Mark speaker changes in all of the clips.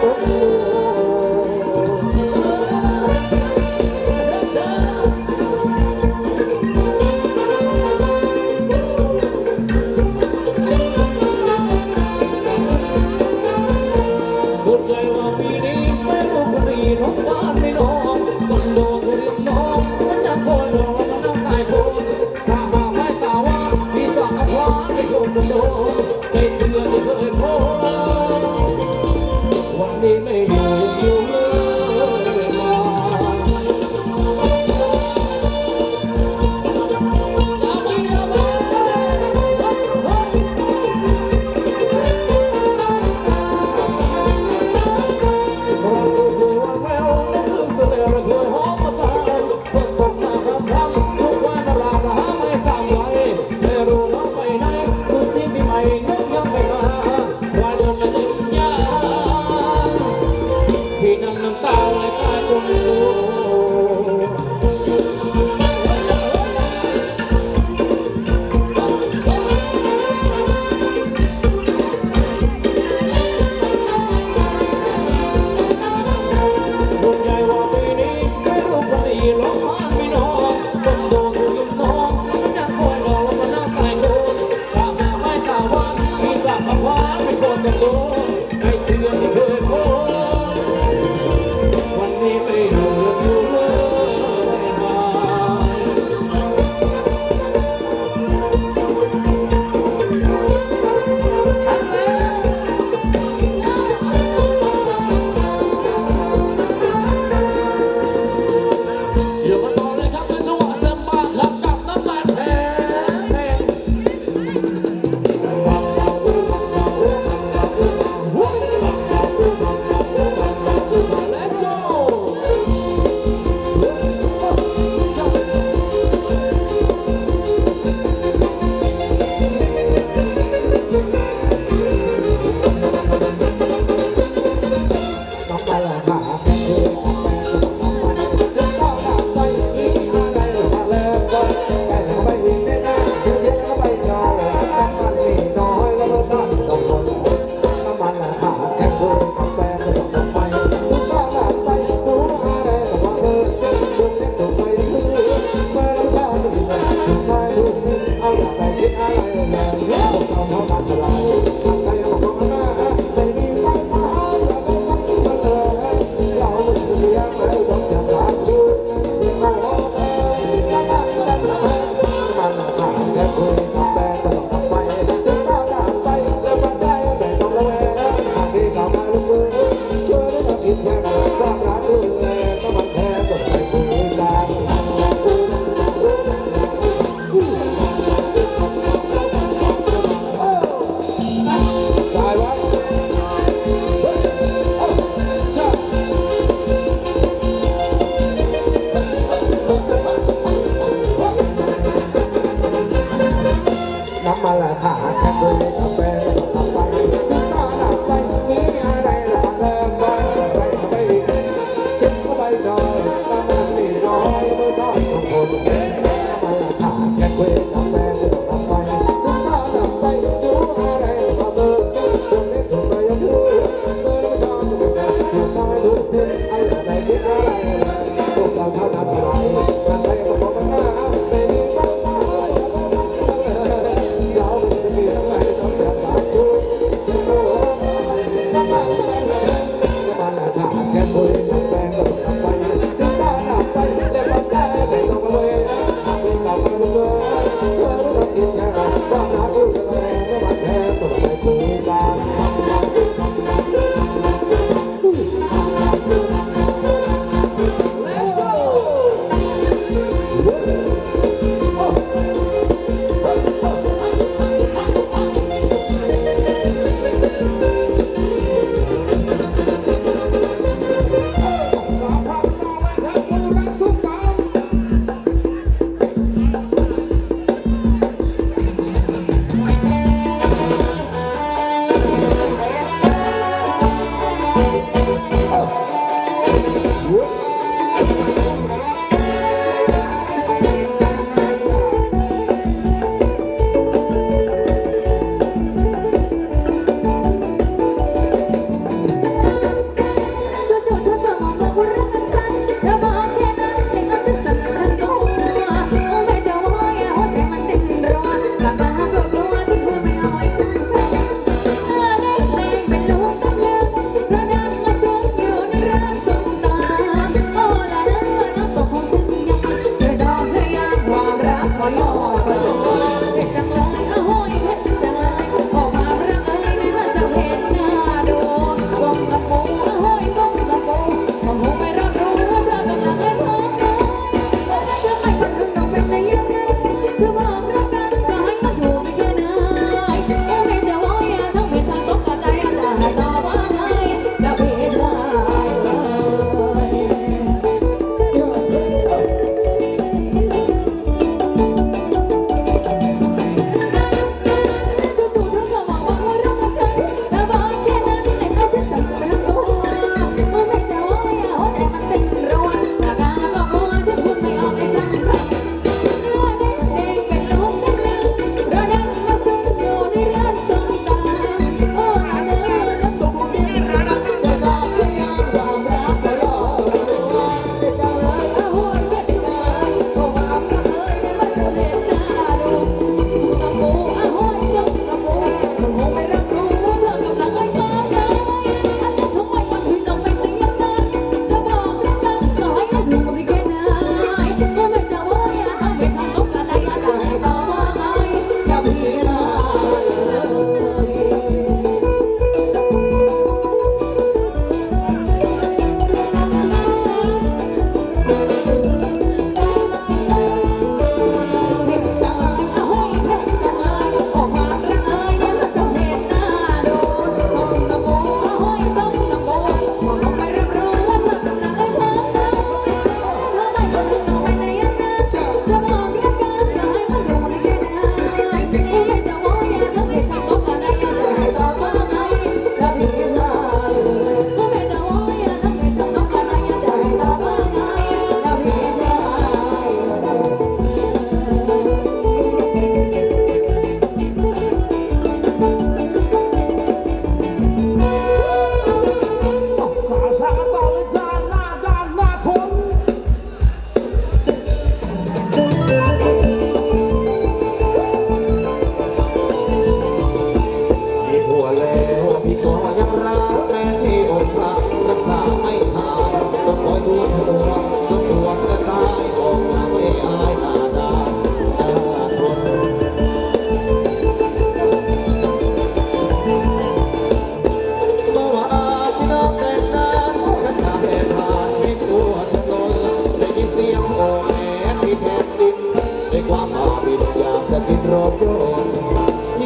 Speaker 1: โอ้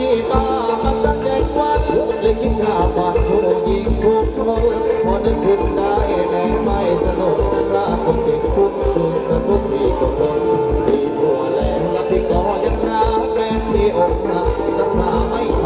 Speaker 1: ที่ป้ากำลังแจวันเลยคิดข้าวฝันผู้หญิงทุกคนพอนึกคุณได้แม่ไม่สนุกรักคนติดคุกถึจะทุกข์มีก็ทนมีผัวแล้วรับที่ก็ยังรัก
Speaker 2: แม่ที่อกหักรักษาไม่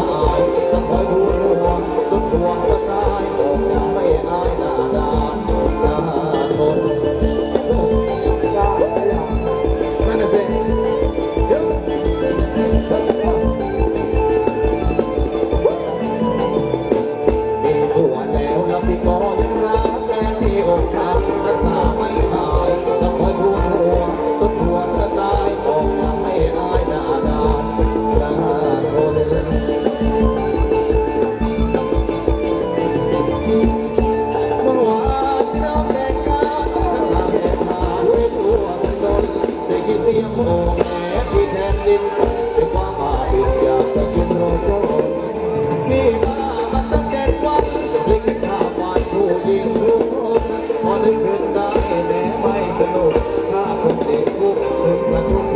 Speaker 2: tengo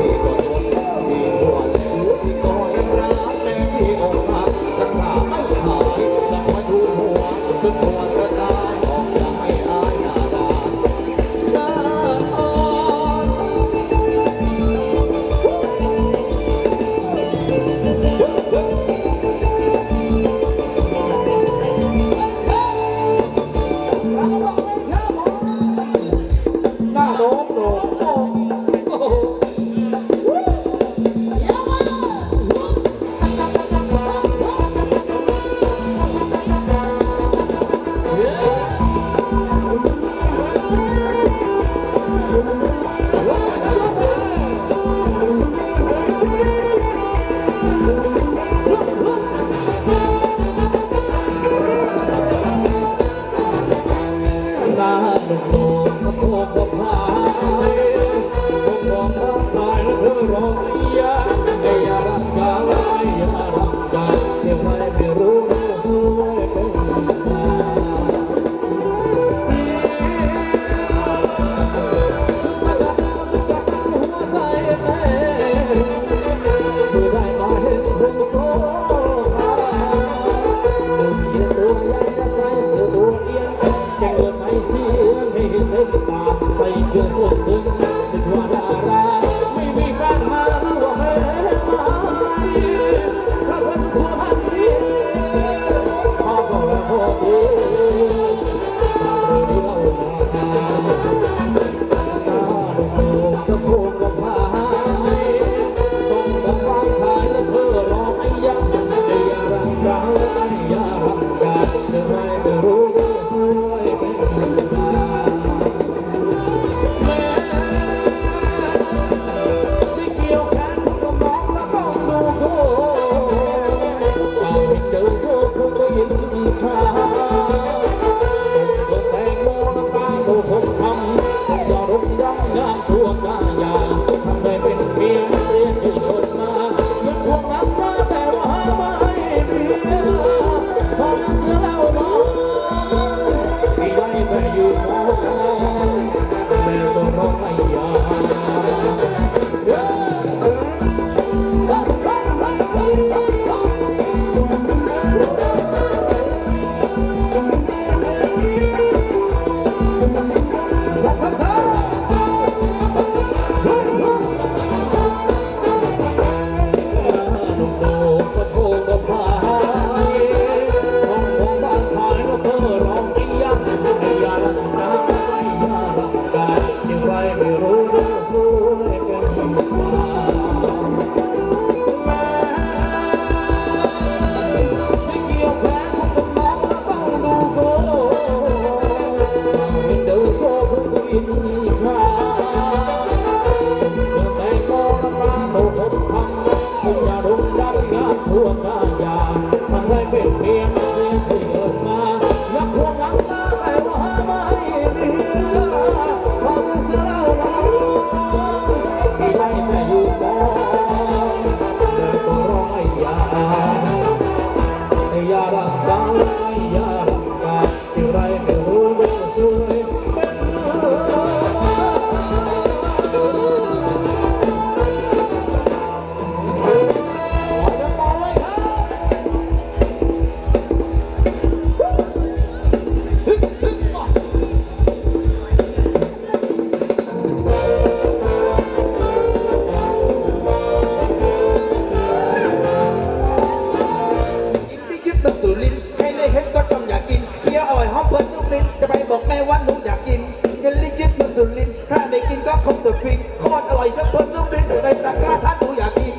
Speaker 2: แม่วัดหนูอยากกินเยลลี่ยึดมืสุลินถ้าได้กินก็คงจะฟินโคตรอร่อยน้ำเพิ่มน้ำลิ้นอยู่ในตะก
Speaker 1: ร้า
Speaker 2: ถ้าหนูอยากกิน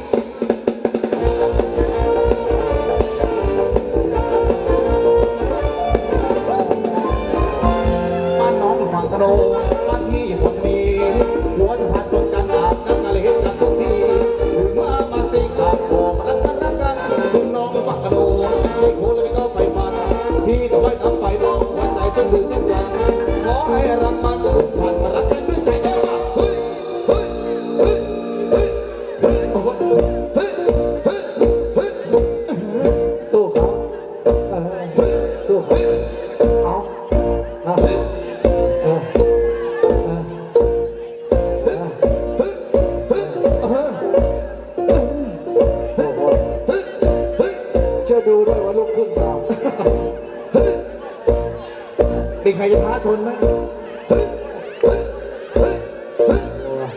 Speaker 2: บานน้องอยู่ฝั่งตะโนบ้านที่อบคนมีหัวสะพานชนกันอาบน้ำนาเลกันทุกทีถึงอมามาสิขาดบอกรักกันรักกันคุณน้องอยู่ฝั่งตะโนได้โคเลยก็ไปมันพี่ก็ไว้น้ำไปน้องหัวใจต้องดูทุกวัน Ay,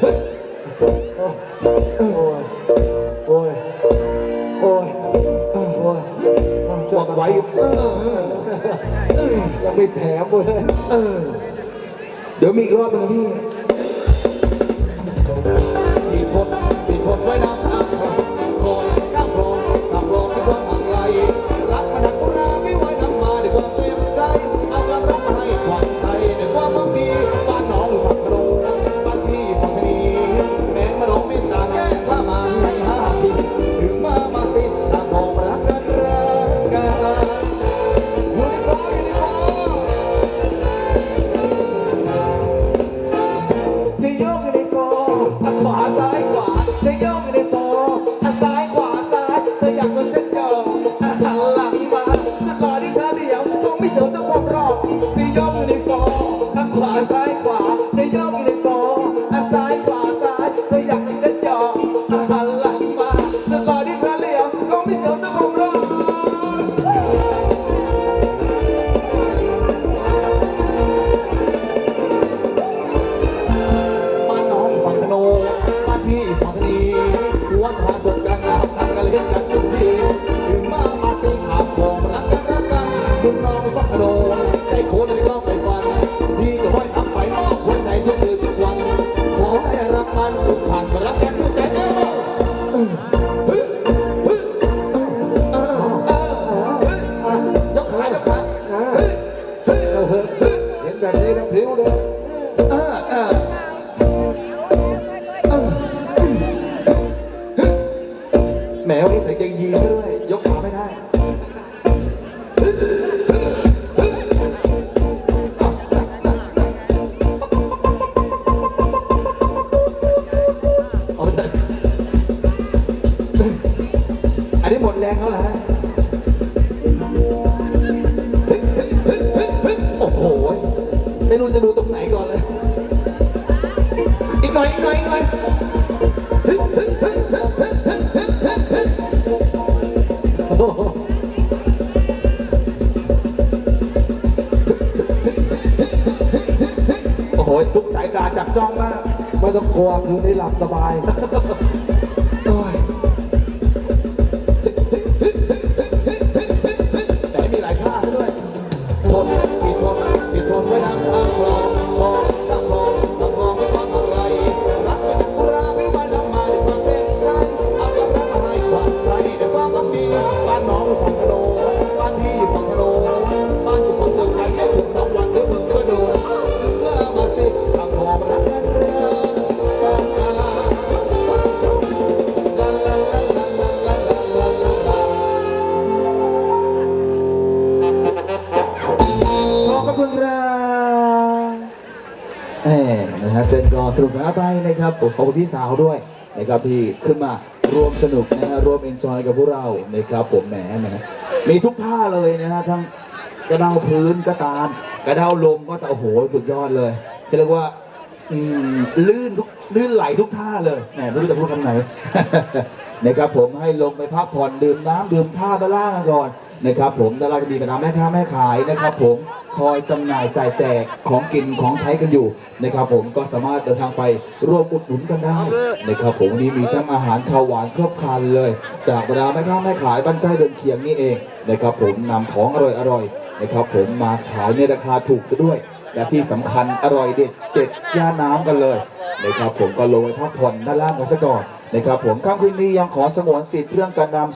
Speaker 2: โอ้ย
Speaker 1: โอ้
Speaker 2: ย
Speaker 1: โอ้ย โอ้ยเอาช่วย
Speaker 2: กั
Speaker 1: น
Speaker 2: ไว้เออเออ
Speaker 1: ยังไม่แถมเลย
Speaker 2: เออ เดี๋ยวมีอีกรอบนึงพี่ เรื่อยๆย
Speaker 1: กขาไม่ได้
Speaker 2: โอ้โห ทุกสายตาจับจ้องมาก
Speaker 1: ไม่ต้องกลัวคืนนี้หลับสบาย
Speaker 2: สนุกสนานไปนะครับผมขอบคุณพี่สาวด้วยนะครับที่ขึ้นมาร่วมสนุกนะฮะร่วมเอนจอยกับพวกเรานะครับผมแหมแหมมีทุกท่าเลยนะฮะทั้งกระเดาพื้นก็ตาม กระเดาลมก็แต่โอ้โหสุดยอดเลยเรียกว่าลื่นทุก ลื่นไหลทุกท่าเลยแหมไม่รู้จะพูดคำไหน นะครับผมให้ลงไปพักผ่อนดื่มน้ำดื่มท่าด้านล่างกันก่อนนะครับผมด้านล่างก็มีบรรดาแม่ค้าแม่ขายนะครับ ผมคอยจำหน่ายจ่ายแจกของกินของใช้กันอยู่นะครับผมก็สามารถเดินทางไปร่วมอุดหนุนกันได้นะครับผมวันนี้มีทั้งอาหารข้าวหวานครบครันเลย จากบรรดาแม่ค้าแม่ขายบ้านใกล้เดินเคียงนี่เองนะครับผมนำของอร่อยๆนะครับผมมาขายในราคาถูกซะด้วย และที่สำคัญอร่อยเด็ดเจ็ดย่าน้ำกันเลยนะครับผมก็ลงไปพักผ่อนด้านล่างกันซะก่อนนะครับผมค่ำคืนนี้ยังขอสงวนสิทธิ์เรื่องการนำ